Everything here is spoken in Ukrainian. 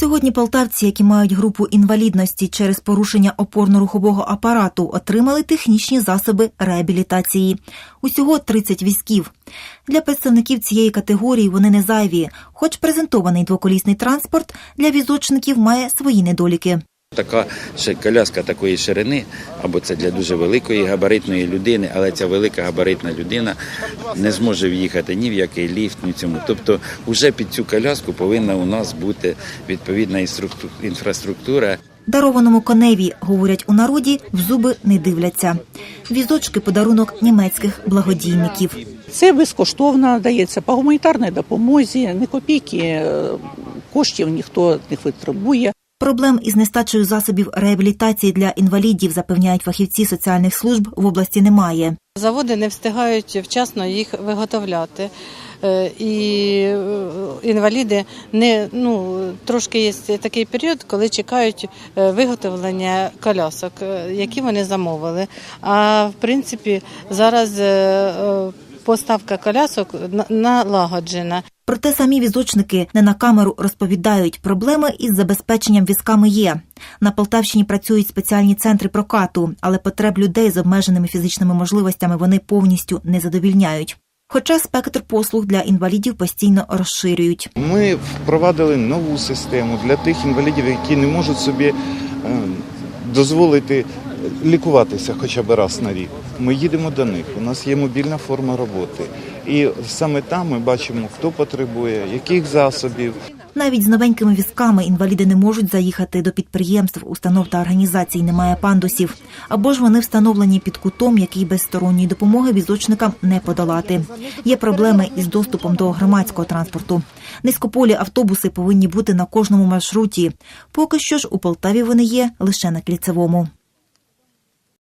Сьогодні полтавці, які мають групу інвалідності через порушення опорно-рухового апарату, отримали технічні засоби реабілітації. Усього 30 візків. Для представників цієї категорії вони не зайві, хоч презентований двоколісний транспорт для візочників має свої недоліки. Така ще коляска такої ширини, або це для дуже великої габаритної людини, але ця велика габаритна людина не зможе в'їхати ні в який ліфт, ні в цьому. Тобто, вже під цю коляску повинна у нас бути відповідна інструкту- інфраструктура. Дарованому коневі, говорять у народі, в зуби не дивляться. Візочки – подарунок німецьких благодійників. Це безкоштовно дається по гуманітарній допомозі, не копійки е, коштів ніхто не витребує. Проблем із нестачею засобів реабілітації для інвалідів, запевняють фахівці соціальних служб, в області немає. Заводи не встигають вчасно їх виготовляти. Е, І е, інваліди не ну трошки є такий період, коли чекають е, виготовлення колясок, які вони замовили. А в принципі зараз поставка колясок на- налагоджена. Проте самі візочники не на камеру розповідають, проблеми із забезпеченням візками є. На Полтавщині працюють спеціальні центри прокату, але потреб людей з обмеженими фізичними можливостями вони повністю не задовільняють. Хоча спектр послуг для інвалідів постійно розширюють. Ми впровадили нову систему для тих інвалідів, які не можуть собі е, дозволити лікуватися хоча б раз на рік. Ми їдемо до них. У нас є мобільна форма роботи. І саме там ми бачимо, хто потребує, яких засобів. Навіть з новенькими візками інваліди не можуть заїхати до підприємств, установ та організацій. Немає пандусів. Або ж вони встановлені під кутом, який без сторонньої допомоги візочникам не подолати. Є проблеми із доступом до громадського транспорту. Низькополі автобуси повинні бути на кожному маршруті. Поки що ж у Полтаві вони є лише на кільцевому.